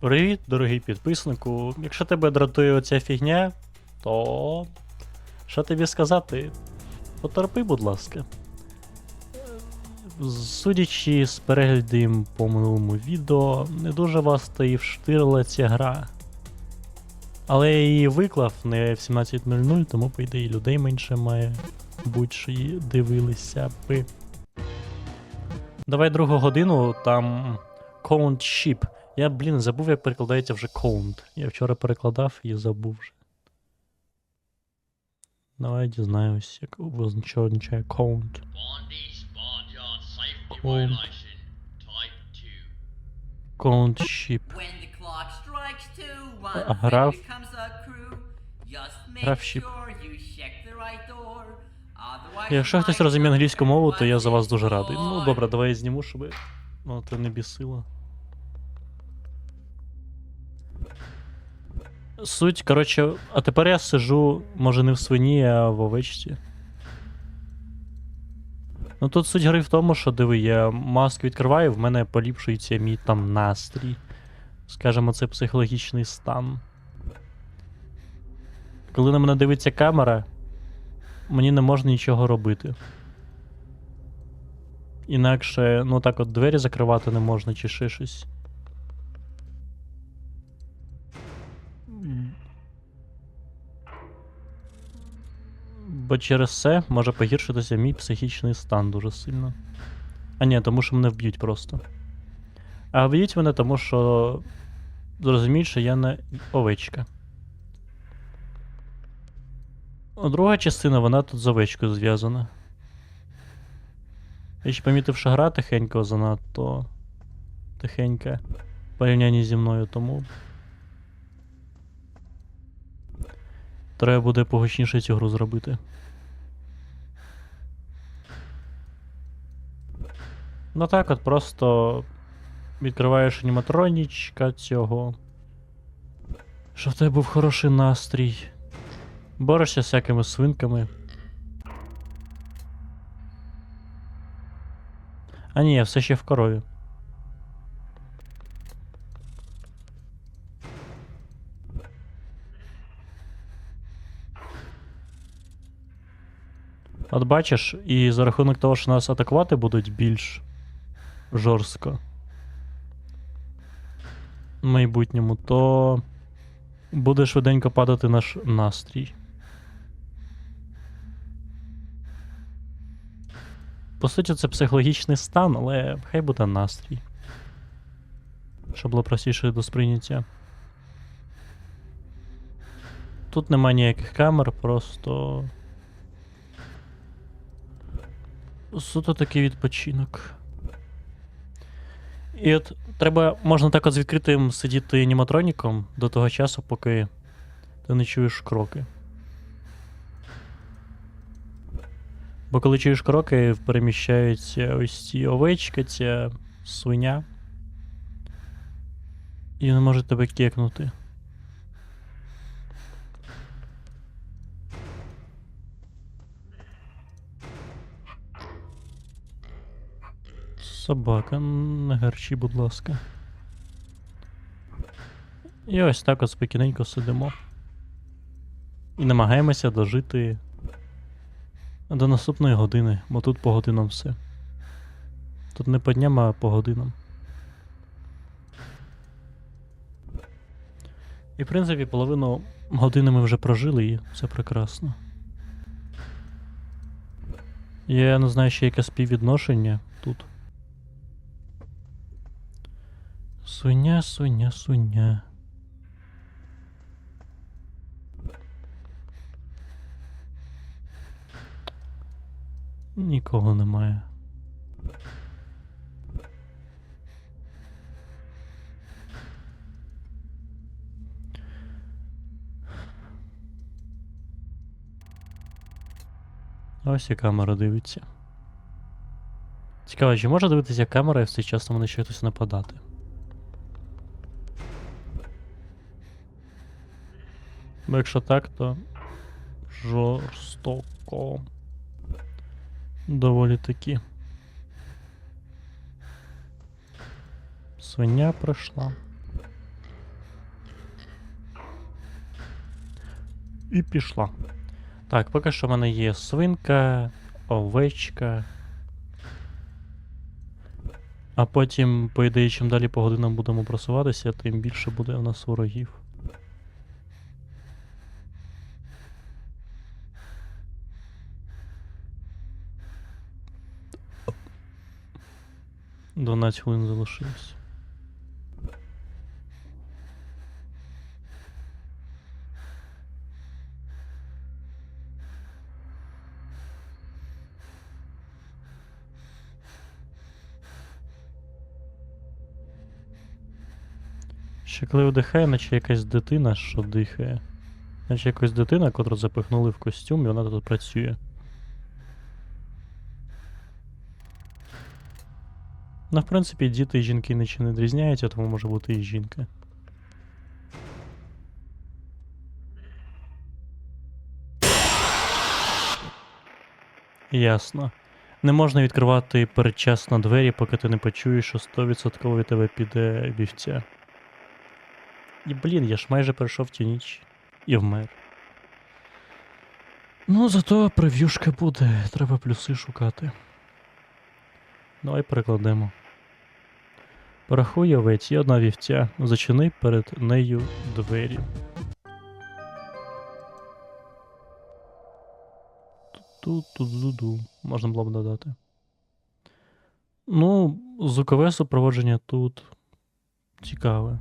Привіт, дорогий підписнику. Якщо тебе дратує оця фігня, то. Що тобі сказати? Потерпи, будь ласка. Судячи з переглядів по минулому відео, не дуже вас та і вштирила ця гра. Але я її виклав не в 17.00, тому по ідеї людей менше має будь-що її дивилися би. Давай другу годину, там Count Ship. Я, блін, забув, як перекладається вже Count. Я вчора перекладав і забув вже. Давай дізнаємось, як означає Count. Bondi Smart Yard Safety Cool. Violation Type 2. Count Ship. Граф. Граф. Otherwise Якщо хтось розуміє англійську мову, то я за вас дуже радий. Ну добре, давай я зніму, щоб ну, це не бісило. Суть, коротше, а тепер я сижу, може не в свині, а в овечці. Ну тут суть гри в тому, що диви, я маску відкриваю, в мене поліпшується мій там настрій. Скажімо, це психологічний стан. Коли на мене дивиться камера, мені не можна нічого робити. Інакше, ну так от двері закривати не можна чи ще щось. Бо через це може погіршитися мій психічний стан дуже сильно. А ні, тому що мене вб'ють просто. А вб'ють мене, тому що зрозуміють, що я не овечка. А друга частина, вона тут з овечкою зв'язана. Я ще помітив, що гра тихенько занадто тихенька в порівнянні зі мною, тому. Треба буде погучніше цю гру зробити. Ну так, от просто відкриваєш аніматронічка цього. Щоб в тебе був хороший настрій. Борешся з всякими свинками. А ні, я все ще в корові. От бачиш, і за рахунок того, що нас атакувати будуть більш жорстко в майбутньому, то буде швиденько падати наш настрій. По суті, це психологічний стан, але хай буде настрій. Щоб було простіше до сприйняття. Тут нема ніяких камер, просто. Суто такий відпочинок. І от треба, можна так от з відкритим сидіти аніматроніком до того часу, поки ти не чуєш кроки. Бо коли чуєш кроки, переміщаються ось ці овечки, ця свиня. І не може тебе кекнути. Собака, не гарчі, будь ласка. І ось так от спокійненько сидимо. І намагаємося дожити до наступної години, бо тут по годинам все. Тут не по дням, а по годинам. І в принципі половину години ми вже прожили і це прекрасно. Я не знаю, ще яке співвідношення тут. Суня, суня, суня. Нікого немає. Ось і камера дивиться. Цікаво, чи може дивитися камера і в цей час на мене ще нападати? Бо якщо так, то жорстоко. Доволі такі. Свиня пройшла. І пішла. Так, поки що в мене є свинка, овечка. А потім, по ідеї, чим далі по годинам будемо просуватися, тим більше буде в нас ворогів. Дванадцять хвилин залишилось. Ще коли вдихає, наче якась дитина, що дихає. Наче якась дитина, котру запихнули в костюм, і вона тут працює. Ну, в принципі, діти і жінки нічим не відрізняються, тому може бути і жінка. Ясно. Не можна відкривати передчасно двері, поки ти не почуєш, що 100% від тебе піде вівця. І блін, я ж майже пройшов цю ніч і вмер. Ну, зато прев'юшка буде, треба плюси шукати. Давай перекладемо. Порахуй овець і одна вівця. Зачини перед нею двері. Ту-ту-ду-ду. Можна було б додати. Ну, звукове супроводження тут цікаве.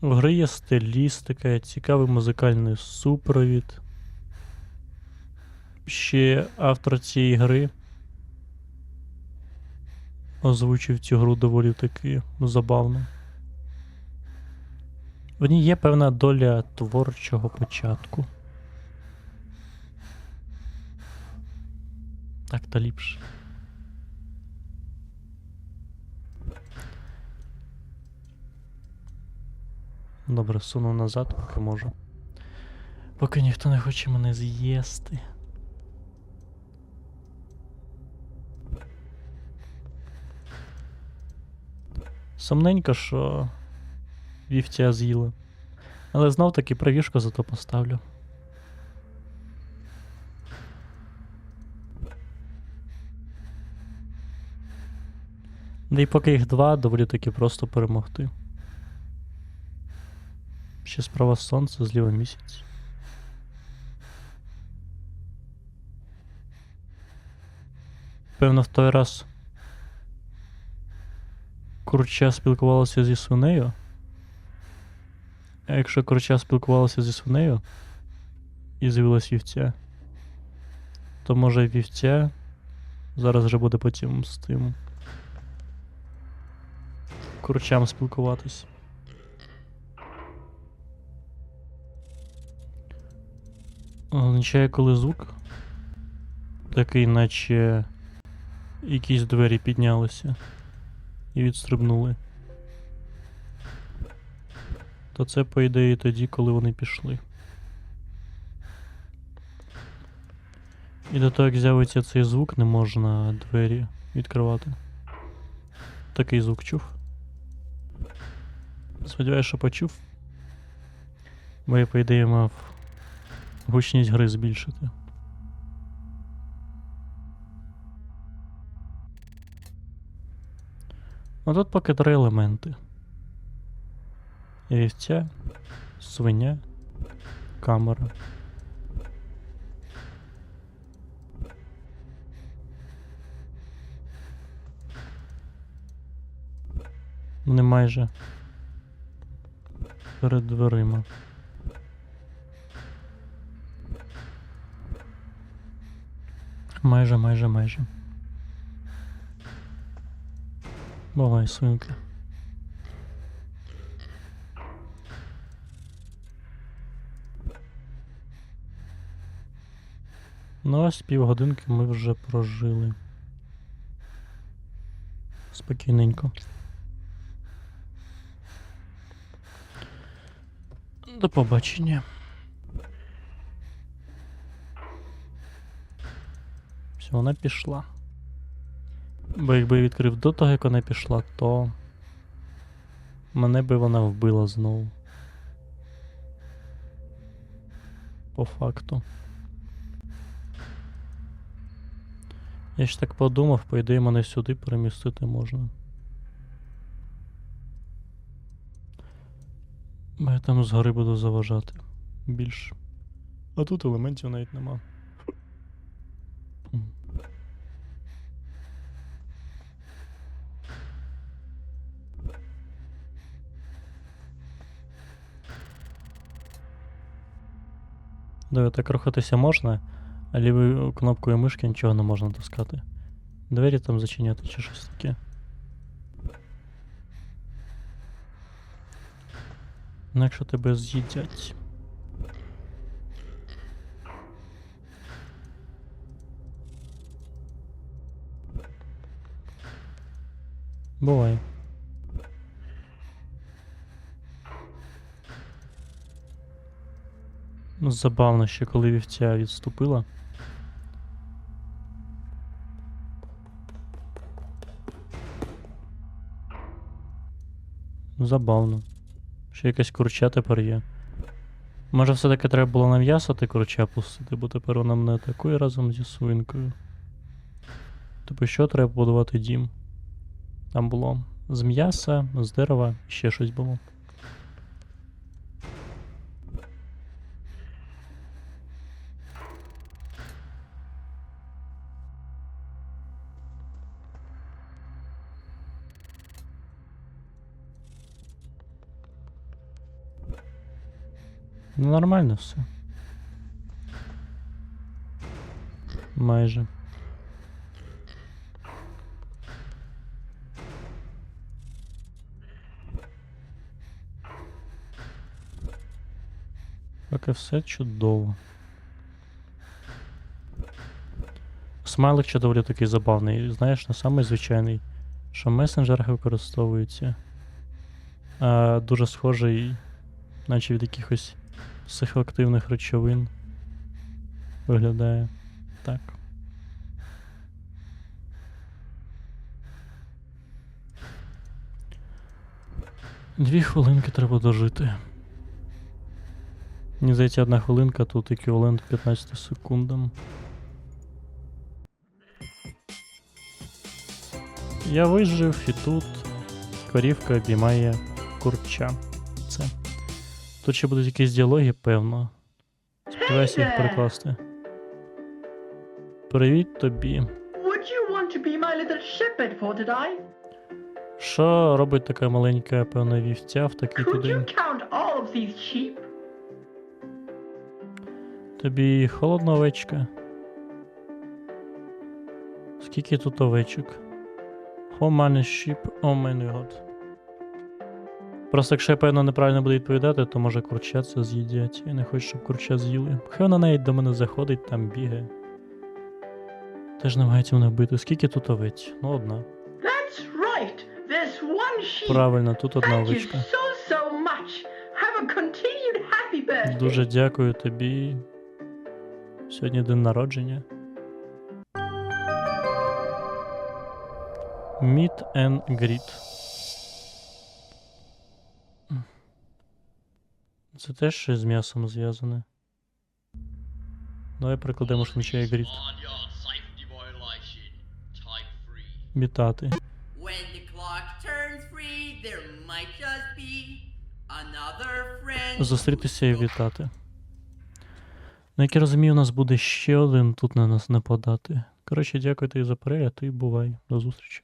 В гри є стилістика, цікавий музикальний супровід. Ще автор цієї гри озвучив цю гру доволі таки забавно. В ній є певна доля творчого початку. Так то ліпше. Добре, суну назад, поки можу. Поки ніхто не хоче мене з'їсти. Сумненько, що вівця з'їла. Але знов таки правішку зато поставлю. Да і поки їх два, доволі таки просто перемогти. Ще справа сонце, зліва місяць. Певно, в той раз курча спілкувалася зі свинею. А якщо курча спілкувалася зі свинею і з'явилась вівця, то може вівця зараз вже буде потім з тим курчам спілкуватись. Означає, коли звук такий, наче якісь двері піднялися і відстрибнули. То це, по ідеї, тоді, коли вони пішли. І до того, як з'явиться цей звук, не можна двері відкривати. Такий звук чув. Сподіваюсь, що почув. Бо я, по ідеї, мав гучність гри збільшити. Ну тут поки три елементи. Вівця, свиня, камера. Вони майже перед дверима. Майже, майже, майже. Бувай, свинка. Ну, ось півгодинки ми вже прожили. Спокійненько. До побачення. Все, вона пішла. Бо якби я відкрив до того, як вона пішла, то Мене би вона вбила знову. По факту. Я ж так подумав, по ідеї мене сюди перемістити можна. Бо я там згори буду заважати. Більше. А тут елементів навіть нема. так рухатися можна, а лівою кнопкою мишки нічого не можна таскати. Двері там зачиняти чи щось таке. Інакше тебе з'їдять. Бувай. Ну, забавно ще, коли вівця відступила. Ну, Забавно. Ще якась курча тепер є. Може, все-таки треба було на м'ясо курча пустити, бо тепер вона мене атакує разом зі свинкою. Типу, що треба будувати дім? Там було з м'яса, з дерева, ще щось було. Ну, нормально все. Майже. Поки все чудово. Смайлик ще доволі такий забавний. Знаєш, не самий звичайний, що в месенджерах використовується. Дуже схожий, наче від якихось психоактивних речовин. Виглядає так. Дві хвилинки треба дожити. Мені здається, одна хвилинка тут еквівалент 15 секундам. Я вижив і тут корівка обіймає курча. Це. Тут ще будуть якісь діалоги, певно. Сподіваюся їх перекласти. Привіт тобі. Що робить така маленька, певна вівця в такий Could you count all of these sheep? Тобі холодна овечка. Скільки тут овечок? How many sheep? Oh my god. Просто якщо я певно неправильно буду відповідати, то може курча це з'їдять. Я не хочу, щоб курча з'їли. Хай вона навіть до мене заходить, там бігає. Теж намагається мене вбити. Скільки тут овець? Ну, одна. That's right. There's one sheep. Правильно, тут одна овечка. so so much. Have a continued happy birthday. Дуже дякую тобі. Сьогодні день народження. Meet and greet. Це теж щось з м'ясом зв'язане. Давай перекладемо ж означає greet. Barnyard safety violation. Type 3. Вітати. When the clock turns three, there might just be another friend. Зустрітися і вітати. Ну, як я розумію, у нас буде ще один тут на нас нападати. Коротше, дякую тобі за перегляд і бувай. До зустрічі.